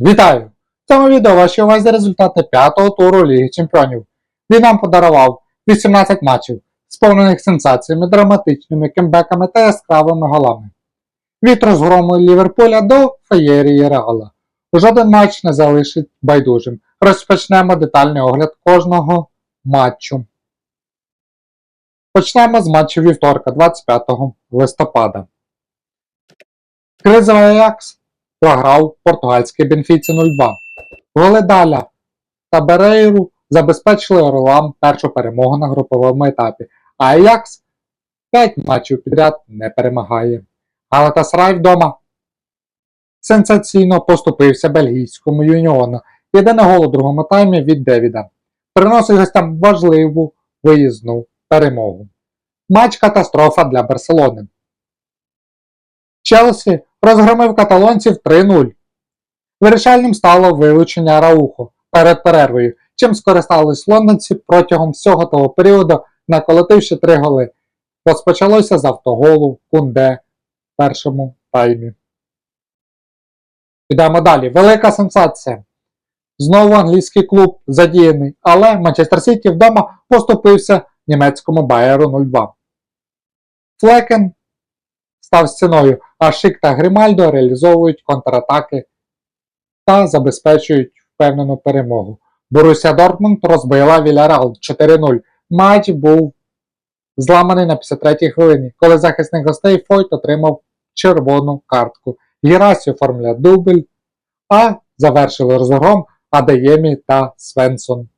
Вітаю! В цьому відео ваші увазі результати п'ятого туру Ліги Чемпіонів. Він нам подарував 18 матчів, сповнених сенсаціями, драматичними кембеками та яскравими голами. Від розгрому Ліверпуля до феєрії Реала. Жоден матч не залишить байдужим. Розпочнемо детальний огляд кожного матчу. Почнемо з матчу вівторка, 25 листопада. Кризовий Аякс програв португальський Бенфіці 0-2. Голи Даля та Берейру забезпечили Орлам першу перемогу на груповому етапі, а Аякс 5 матчів підряд не перемагає. Галатасарай вдома сенсаційно поступився бельгійському юніону. Єдине гол у другому таймі від Девіда. Приносить гостям важливу виїзну перемогу. Матч катастрофа для Барселони. Челсі розгромив каталонців 3-0. Вирішальним стало вилучення Раухо перед перервою, чим скористались лондонці протягом всього того періоду, наколотивши три голи. Розпочалося з автоголу Кунде в першому таймі. Підемо далі. Велика сенсація. Знову англійський клуб задіяний, але Манчестер Сіті вдома поступився німецькому Байеру 0-2. Флекен став стіною, а Шик та Гримальдо реалізовують контратаки та забезпечують впевнену перемогу. Боруся Дортмунд розбила Віляреал 4-0. Матч був зламаний на 53-й хвилині, коли захисник гостей Фойт отримав червону картку. Герасі оформляє дубль, а завершили розгром Адеємі та Свенсон.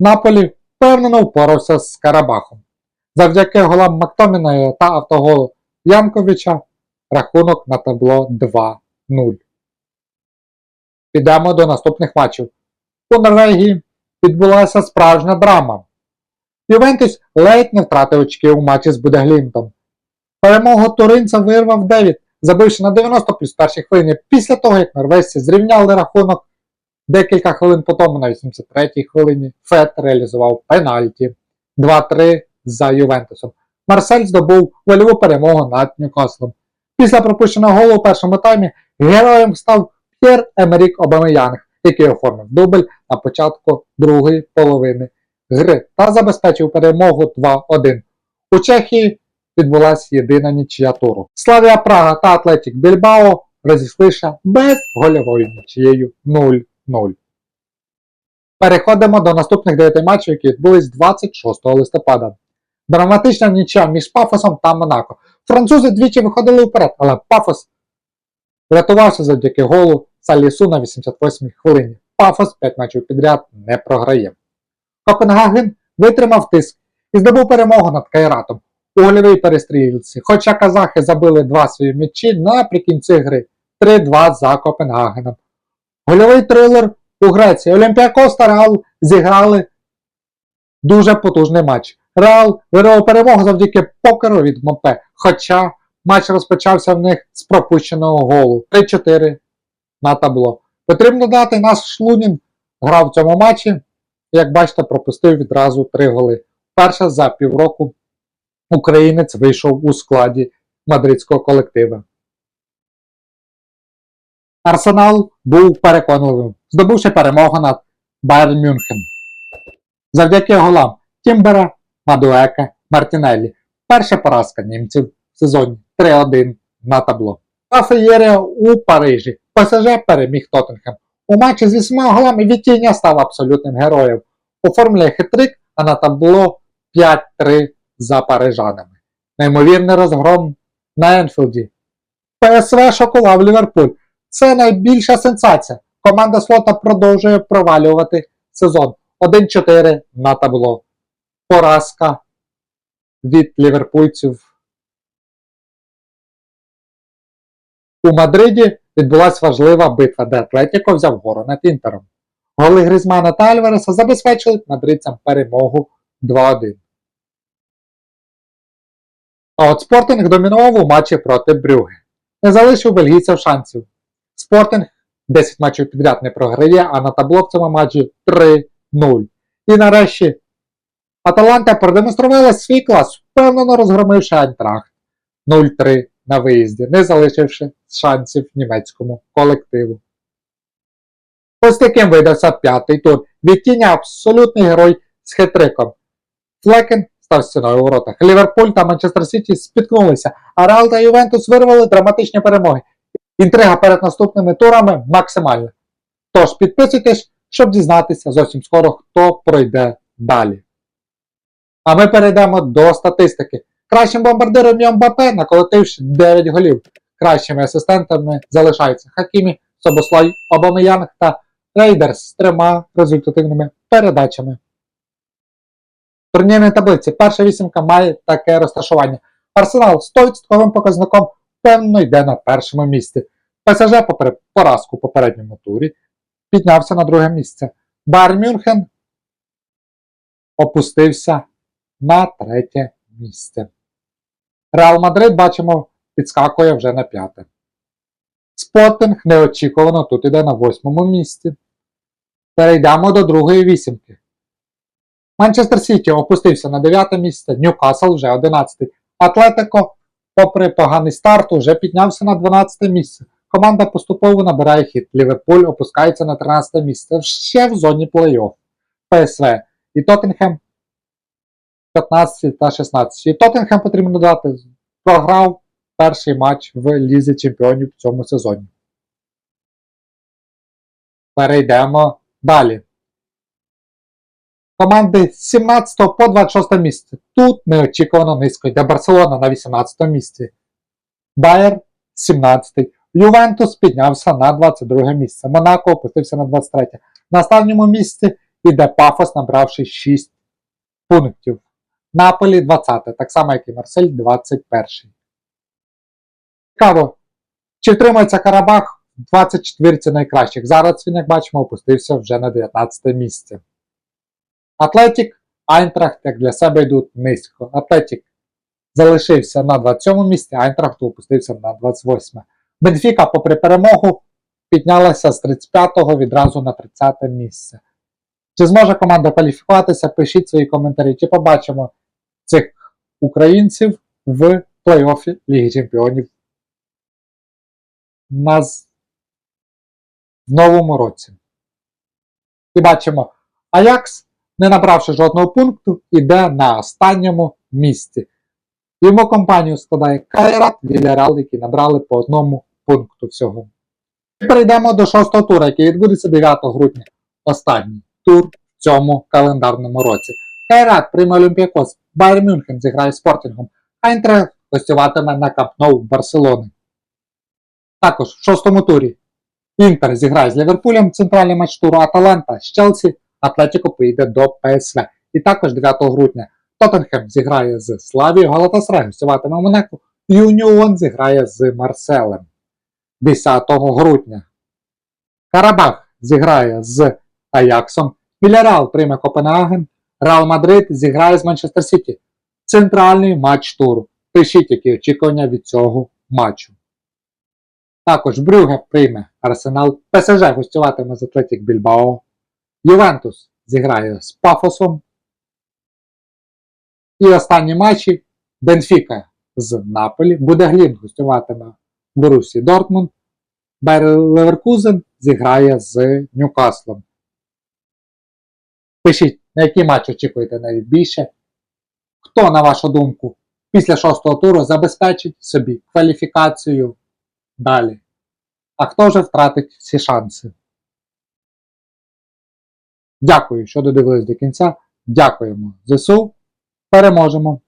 Наполі впевнено впорався з Карабахом. Завдяки голам Мактоміна та автоголу Янковича рахунок на табло 2-0. Підемо до наступних матчів. У Норвегії відбулася справжня драма. Ювентус ледь не втратив очки у матчі з Будеглінтом. Перемогу туринця вирвав Девід, забивши на 90 плюс першій хвилині після того, як норвежці зрівняли рахунок декілька хвилин по тому на 83-й хвилині Фет реалізував пенальті 2-3 за Ювентусом. Марсель здобув вольову перемогу над Ньюкаслом. Після пропущеного голу у першому таймі героєм став П'єр Емерік Обамеянг, який оформив дубль на початку другої половини гри та забезпечив перемогу 2-1. У Чехії відбулася єдина нічия туру. Славія Прага та Атлетік Більбао розійшлися без гольовою нічією 0-0. Переходимо до наступних 9 матчів, які відбулись 26 листопада. Драматична нічия між Пафосом та Монако. Французи двічі виходили вперед, але Пафос врятувався завдяки голу Салісу на 88-й хвилині. Пафос 5 матчів підряд не програє. Копенгаген витримав тиск і здобув перемогу над Кайратом у гольовій перестрілці, хоча казахи забили два свої м'ячі наприкінці гри 3-2 за Копенгагеном. Гольовий трилер у Греції. Олімпіакос та Реал зіграли дуже потужний матч. Реал вирвав перемогу завдяки покеру від Мопе, хоча матч розпочався в них з пропущеного голу 3-4 на табло. Потрібно дати, наш Шлунін грав в цьому матчі, як бачите, пропустив відразу 3 голи. Перше за півроку українець вийшов у складі мадридського колектива. Арсенал був переконливим, здобувши перемогу над Байерн Мюнхен. Завдяки голам Тімбера, Мадуека, Мартінеллі. Перша поразка німців в сезоні 3-1 на табло. А феєрія у Парижі. ПСЖ переміг Тоттенхем. У матчі з 8 голами Вітіння став абсолютним героєм. Оформлює хитрик, а на табло 5-3 за парижанами. Неймовірний розгром на Енфілді. ПСВ шокував Ліверпуль. Це найбільша сенсація. Команда Слота продовжує провалювати сезон. 1-4 на табло. Поразка від ліверпульців. У Мадриді відбулася важлива битва, де Атлетіко взяв гору над Інтером. Голи Грізмана та Альвареса забезпечили мадридцям перемогу 2-1. А от Спортинг домінував у матчі проти Брюге. Не залишив бельгійців шансів. Спортинг 10 матчів підряд не програє, а на табло в цьому матчі 3-0. І нарешті Аталанта продемонструвала свій клас, впевнено розгромивши Айнтрахт 0-3 на виїзді, не залишивши шансів німецькому колективу. Ось таким видався п'ятий тур. Від тіні абсолютний герой з хитриком. Флекен став стіною у воротах. Ліверпуль та Манчестер Сіті спіткнулися, а Реал та Ювентус вирвали драматичні перемоги. Інтрига перед наступними турами максимальна. Тож підписуйтесь, щоб дізнатися зовсім скоро, хто пройде далі. А ми перейдемо до статистики. Кращим бомбардиром є наколотивши 9 голів. Кращими асистентами залишаються Хакімі, Собослай, Обамеянг та Рейдерс з трьома результативними передачами. В таблиці перша вісімка має таке розташування. Арсенал з 100% показником впевнено йде на першому місці. ПСЖ, попри поразку в попередньому турі, піднявся на друге місце. Байер Мюнхен опустився на третє місце. Реал Мадрид, бачимо, підскакує вже на п'яте. Спортинг неочікувано тут іде на восьмому місці. Перейдемо до другої вісімки. Манчестер Сіті опустився на дев'яте місце, Ньюкасл вже 11. Атлетико, попри поганий старт, уже піднявся на 12 місце. Команда поступово набирає хід. Ліверпуль опускається на 13 місце ще в зоні плей-офф. ПСВ і Тоттенхем 15 та 16. І Тоттенхем потрібно додати. Програв перший матч в Лізі Чемпіонів в цьому сезоні. Перейдемо далі. Команди з 17 по 26 місце. Тут неочікувано низько йде Барселона на 18 місці. Байер 17. Ювентус піднявся на 22 місце. Монако опустився на 23. На останньому місці йде Пафос, набравши 6 пунктів. Наполі 20, так само як і Марсель 21. Цікаво, чи втримається Карабах в 24 найкращих. Зараз він, як бачимо, опустився вже на 19 місце. Атлетік, Айнтрахт, як для себе йдуть низько. Атлетік залишився на 27 місці, Айнтрахт опустився на 28. Бенфіка, попри перемогу, піднялася з 35-го відразу на 30 місце. Чи зможе команда кваліфікуватися? Пишіть свої коментарі, чи побачимо українців в плей-оффі Ліги Чемпіонів на з- в новому році. І бачимо, Аякс, не набравши жодного пункту, іде на останньому місці. Йому компанію складає Кайрат, Вільярал, які набрали по одному пункту всього. І перейдемо до шостого тура, який відбудеться 9 грудня. Останній тур в цьому календарному році. Кайрат прийме Олімпіакос, Байер Мюнхен зіграє з Спортінгом, Айнтрехт гостюватиме на Камп Ноу Барселони. Також в шостому турі Інтер зіграє з Ліверпулем центральний матч туру Аталанта з Челсі, Атлетіко поїде до ПСВ. І також 9 грудня Тоттенхем зіграє з Славією, Галатасарай гостюватиме Монако, Юніон зіграє з Марселем. 10 грудня Карабах зіграє з Аяксом, Вільяреал прийме Копенгаген, Реал Мадрид зіграє з Манчестер Сіті. Центральний матч туру. Пишіть, які очікування від цього матчу. Також Брюге прийме Арсенал, ПСЖ гостюватиме з Атлетік Більбао, Ювентус зіграє з Пафосом. І останні матчі Бенфіка з Наполі, Будеглін гостюватиме Борусі Дортмунд, Байер Леверкузен зіграє з Ньюкаслом. Пишіть, на який матч очікуєте найбільше. Хто, на вашу думку, після шостого туру забезпечить собі кваліфікацію далі? А хто вже втратить всі шанси? Дякую, що додивились до кінця. Дякуємо ЗСУ. Переможемо!